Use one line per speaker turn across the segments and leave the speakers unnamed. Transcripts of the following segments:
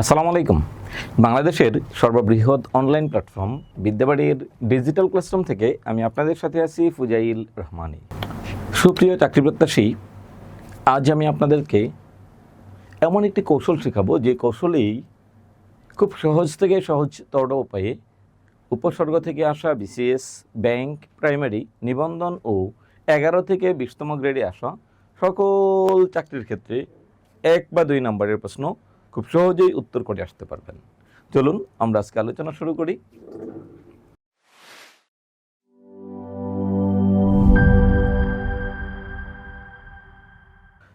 আসসালামু আলাইকুম। বাংলাদেশের সর্ববৃহৎ অনলাইন প্ল্যাটফর্ম বিদ্যাবাড়ির ডিজিটাল ক্লাসরুম থেকে আমি আপনাদের সাথে আছি ফুজাইল রহমানি। সুপ্রিয় চাকরি প্রত্যাশী, আজ আমি আপনাদেরকে এমন একটি কৌশল শেখাবো যে কৌশলেই খুব সহজ থেকে সহজতর উপায়ে উপসর্গ থেকে আসা বিসিএস, ব্যাংক, প্রাইমারি, নিবন্ধন ও এগারো থেকে বিশতম গ্রেডে আসা সকল চাকরির ক্ষেত্রে এক বা দুই নম্বরের প্রশ্ন খুব সহজেই উত্তর করে আসতে পারবেন। চলুন, আমরা আজকে আলোচনা শুরু করি।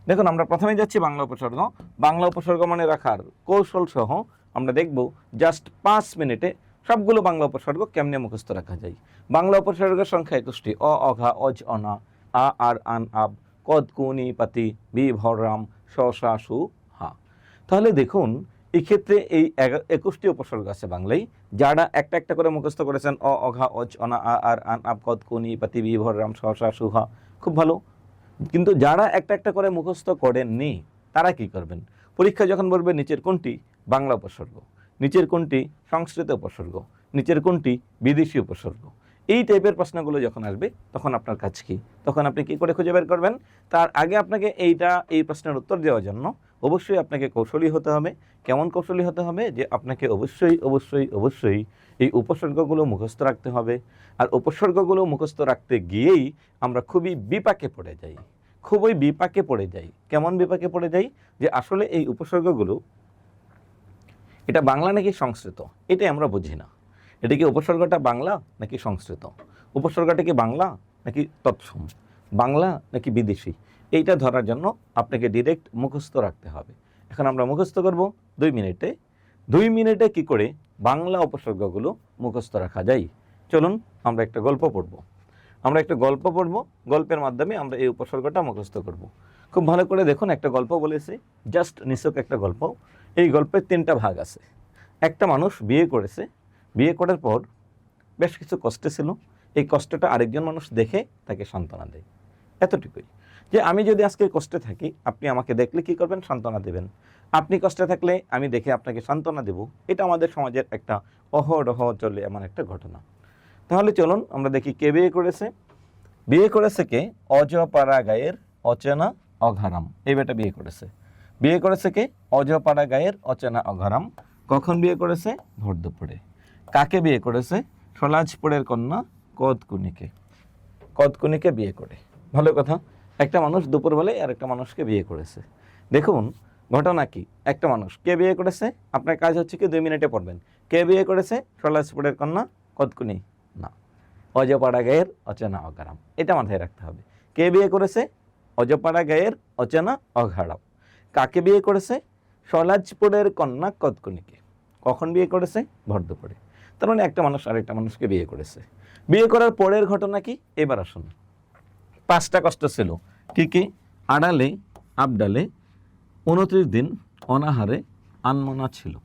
দেখুন, আমরা প্রথমে যাচ্ছি বাংলা উপসর্গ। বাংলা উপসর্গ মানে রাখার কৌশল সহ আমরা দেখব জাস্ট পাঁচ মিনিটে সবগুলো বাংলা উপসর্গ কেমনে মুখস্থ রাখা যায়। বাংলা উপসর্গের সংখ্যা একুশটি। অ অঘা অজ অনা আ, আর, আন, আব, কদ কুনি পাতি বি, ভর, রাম স তাহলে দেখুন এই ক্ষেত্রে এই একুশটি উপসর্গ আছে বাংলায়, যারা একটা একটা করে মুখস্থ করেছেন, অ অঘা অজ অনা আ, আর, আন আব কদ কুনি পাতি বি, ভর, রাম, স, সা, সু হা খুব ভালো। কিন্তু যারা একটা একটা করে মুখস্থ করেননি, তারা কি করবেন? পরীক্ষা যখন বলবে নিচের কোনটি? বাংলা উপসর্গ। নিচের কোনটি? সংস্কৃত উপসর্গ। নিচের কোনটি? বিদেশি উপসর্গ। এই টাইপের প্রশ্নগুলো যখন আসবে, তখন আপনার কাজ কি? তখন আপনি কি করে খুঁজে বের করবেন? তার আগে আপনাকে এইটা, এই প্রশ্নের উত্তর দেওয়ার জন্য অবশ্যই আপনাকে কৌশলী হতে হবে। কেমন কৌশলী হতে হবে? যে আপনাকে অবশ্যই অবশ্যই অবশ্যই এই উপসর্গগুলো মুখস্থ রাখতে হবে। আর উপসর্গগুলো মুখস্থ রাখতে গিয়েই আমরা খুবই বিপাকে পড়ে যাই। খুবই বিপাকে পড়ে যাই। কেমন বিপাকে পড়ে যাই? যে আসলে এই উপসর্গগুলো, এটা বাংলা নাকি সংস্কৃত? এটাই আমরা বুঝি না। এটা কি উপসর্গটা বাংলা নাকি সংস্কৃত? উপসর্গটা কি বাংলা নাকি তৎসম? বাংলা নাকি বিদেশি? এইটা ধরার জন্য আপনাকে ডিরেক্ট মুখস্থ রাখতে হবে। এখন আমরা মুখস্থ করব দুই মিনিটে। দুই মিনিটে কি করে বাংলা উপসর্গগুলো মুখস্থ রাখা যায়? চলুন আমরা একটা গল্প পড়ব। আমরা একটা গল্প পড়ব। গল্পের মাধ্যমে আমরা এই উপসর্গটা মুখস্থ করব। খুব ভালো করে দেখুন, একটা গল্প বলেছি। জাস্ট নিছক একটা গল্প। এই গল্পের তিনটা ভাগ আছে। একটা মানুষ বিয়ে করেছে বিয়ে করার পর বেশ কিছু কষ্টে ছিল। এই কষ্টটা আরেকজন মানুষ দেখে তাকে সান্ত্বনা দেয়। এতটুকুই। যে আমি যদি আজকে কষ্টে থাকি, আপনি আমাকে দেখলে কি করবেন? সান্ত্বনা দেবেন। আপনি কষ্টে থাকলে আমি দেখে আপনাকে সান্ত্বনা দেব। এটা আমাদের সমাজের একটা অহরহ চলে এমন একটা ঘটনা। তাহলে চলুন আমরা দেখি কে বিয়ে করেছে। বিয়ে করেছে কে? অজপাড়া গায়ের অচেনা অঘারাম। এই বেটা বিয়ে করেছে। বিয়ে করেছে কে? অজপাড়া গায়ের অচেনা অঘারাম। কখন বিয়ে করেছে? ভোর দুপুরে। কাকে বিয়ে করেছে? সলাজপুরের কন্যা কদকুনিকে। কদকুনিকে বিয়ে করে। ভালো কথা। একটা মানুষ দুপুরবেলায় আর একটা মানুষকে বিয়ে করেছে। দেখুন, ঘটনা কি? একটা মানুষ কে বিয়ে করেছে? আপনার কাজ হচ্ছে কি দুই মিনিটে পড়বেন। কে বিয়ে করেছে? সলাজপুরের কন্যা কদকুনি। না। অজপাড়া গায়ের অচেনা অঘারাম এটা মাথায় রাখতে হবে। কে বিয়ে করেছে? অজপাড়া গায়ের অচেনা অঘারাম কাকে বিয়ে করেছে? সলাজপুরের কন্যা কদকুনিকে। কখন বিয়ে করেছে? ভর দুপুরে। তার মানে একটা মানুষ আরেকটা মানুষকে বিয়ে করেছে। বিয়ে করার পরের ঘটনা কি? এবার আসুন। পাঁচটা কষ্ট ছিল। কি কি? আড়ালে, আবডালে, উনত্রিশ দিন অনাহারে আনমনা ছিল।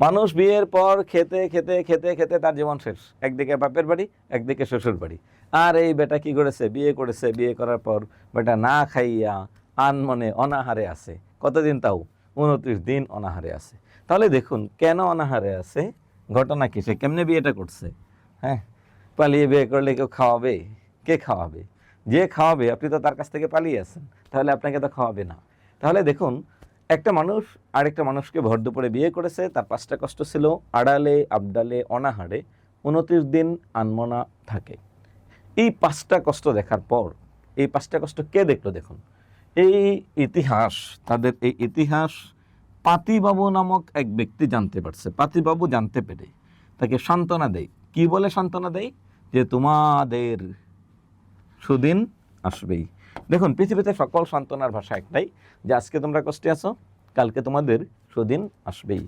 মানুষ বিয়ের পর খেতে খেতে খেতে খেতে তার জীবন শেষ। একদিকে বাপের বাড়ি, একদিকে শ্বশুর বাড়ি। আর এই বেটা কি করেছে? বিয়ে করেছে। বিয়ে করার পর বেটা না খাইয়া আনমনে অনাহারে আছে। কতদিন তাও? উনত্রিশ দিন অনাহারে আছে। তাহলে দেখুন, কেন অনাহারে আছে? ঘটনা কি? সে কেমনে বিয়েটা করছে? হ্যাঁ? পালিয়ে বিয়ে করলে কেউ খাওয়াবে? কে খাওয়াবে? যে খাওয়াবে, আপনি তো তার কাছ থেকে পালিয়ে আছেন, তাহলে আপনাকে তো খাওয়াবে না। তাহলে দেখুন, একটা মানুষ আরেকটা মানুষকে ভর দুপুরে বিয়ে করেছে, তার পাঁচটা কষ্ট ছিল, আড়ালে, আবডালে, অনাহারে, উনত্রিশ দিন আনমনা থাকে। এই পাঁচটা কষ্ট দেখার পর, এই পাঁচটা কষ্ট কে দেখল দেখুন? এই ইতিহাস, তাদের এই ইতিহাস পাতিবাবু নামক এক ব্যক্তি জানতে পারছে, পাতিবাবু জানতে পেরে। তাকে সান্ত্বনা দেয় কি বলে সান্ত্বনা দেয় যে তোমাদের সুদিন আসবেই। দেখুন, পৃথিবীতে সকল সান্ত্বনার ভাষা একটাই, যে আজকে তোমরা কষ্টে আছো, কালকে তোমাদের সুদিন আসবেই।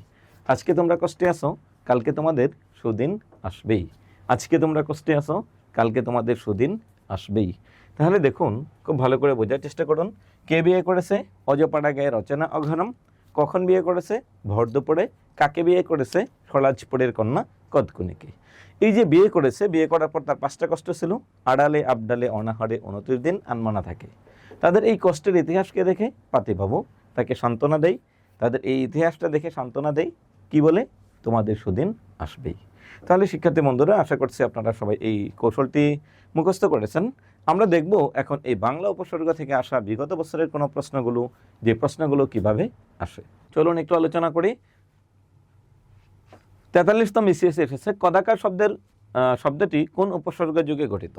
আজকে তোমরা কষ্টে আছো, কালকে তোমাদের সুদিন আসবেই। আজকে তোমরা কষ্টে আছো, কালকে তোমাদের সুদিন আসবেই। তাহলে দেখুন, খুব ভালো করে বোঝার চেষ্টা করুন। কে বিয়ে করেছে? অজপাড়া গায়ের রচনা অঘরম। কখন বিয়ে করেছে? ভর দুপুরে কাকে বিয়ে করেছে? সলাজপুরের কন্যা কদকুনিকে। এই যে বিয়ে করেছে, বিয়ে করার পর তার পাঁচটা কষ্ট ছিল। আড়ালে, আবডালে, অনাহারে উনত্রিশ দিন আনমানা থাকে। তাদের এই কষ্টের ইতিহাসকে দেখে? পাতিবাবু। তাকে সান্ত্বনা দেয় তাদের এই ইতিহাসটা দেখে সান্ত্বনা দেয় কি বলে? তোমাদের সুদিন আসবেই। তাহলে শিক্ষার্থী বন্ধুরা, আশা করছি আপনারা সবাই এই কৌশলটি মুখস্থ করেছেন। আমরা দেখব এখন এই বাংলা উপসর্গ থেকে আসা বিগত বছরের কোনো প্রশ্নগুলো, যে প্রশ্নগুলো কীভাবে আসে। চলুন একটু আলোচনা করি। তেতাল্লিশতম বিসিএস এসেছে, কদাকার শব্দের শব্দটি কোন উপসর্গ যুগে গঠিত?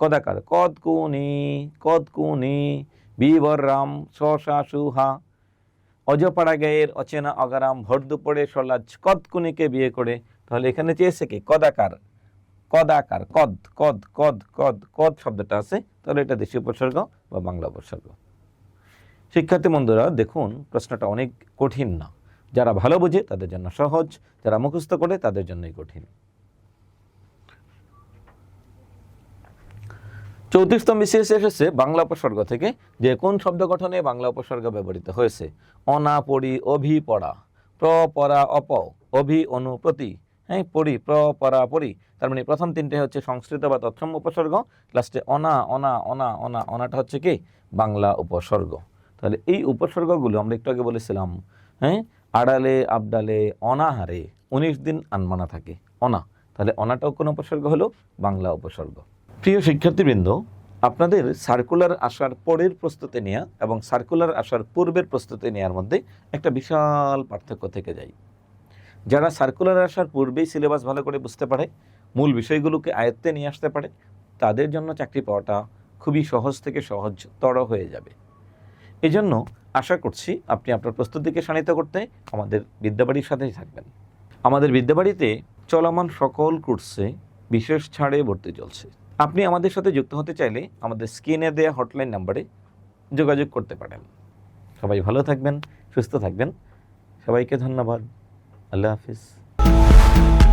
কদাকার, কদ কুনি কদ কুনি বিবর, রাম শশা সুহা অজপাড়া গায়ের অচেনা অগারাম ভর দুপুরে সলাজ, কদ কুনিকে বিয়ে করে, তাহলে এখানে চেয়েছে কি? কদাকার। কদাকার কদ কদ কদ কদ কদ শব্দটা আছে, তাহলে এটা দেশীয় উপসর্গ বা বাংলা উপসর্গ। শিক্ষার্থী বন্ধুরা, দেখুন, প্রশ্নটা অনেক কঠিন না। যারা ভালো বোঝে, তাদের জন্য সহজ, যারা মুখস্থ করে, তাদের জন্যই কঠিন। চৌত্রিশতম বিশেষ এসেছে বাংলা উপসর্গ থেকে, যে কোন শব্দ গঠনে বাংলা উপসর্গ ব্যবহৃত হয়েছে? অনা পড়ি অভি পড়া প্র, পরা, অপ, অভি, অনু, প্রতি। হ্যাঁ পড়ি, প্র, পরা, পড়ি। তার মানে প্রথম তিনটে হচ্ছে সংস্কৃত বা তৎসম উপসর্গ, লাস্টে অনা অনা অনা অনা, অনাটা হচ্ছে কি? বাংলা উপসর্গ। তাহলে এই উপসর্গগুলো আমরা একটু আগে বলেছিলাম হ্যাঁ আড়ালে, আবডালে, অনাহারে, উনিশ দিন আনমানা থাকে, অনা। তাহলে অনাটাও কোন উপসর্গ হলো? বাংলা উপসর্গ। প্রিয় শিক্ষার্থীবৃন্দ, আপনাদের সার্কুলার আসার পরের প্রস্তুতি নেওয়া এবং সার্কুলার আসার পূর্বের প্রস্তুতি নেওয়ার মধ্যে একটা বিশাল পার্থক্য থেকে যায়। যারা সার্কুলার আসার পূর্বেই সিলেবাস ভালো করে বুঝতে পারে, মূল বিষয়গুলোকে আয়ত্তে নিয়ে আসতে পারে, তাদের জন্য চাকরি পাওয়াটা খুবই সহজ থেকে সহজতর হয়ে যাবে। এজন্য আশা করছি আপনি আপনার প্রস্তুতিকে শানিত করতে আমাদের বিদ্যাবাড়ির সাথেই থাকবেন। আমাদের বিদ্যাবাড়িতে চলমান সকল কোর্সে বিশেষ ছাড়ে ভর্তি চলছে। আপনি আমাদের সাথে যুক্ত হতে চাইলে আমাদের স্ক্রিনে দেওয়া হটলাইন নাম্বারে যোগাযোগ করতে পারেন। সবাই ভালো থাকবেন, সুস্থ থাকবেন। সবাইকে ধন্যবাদ। الله حافظ.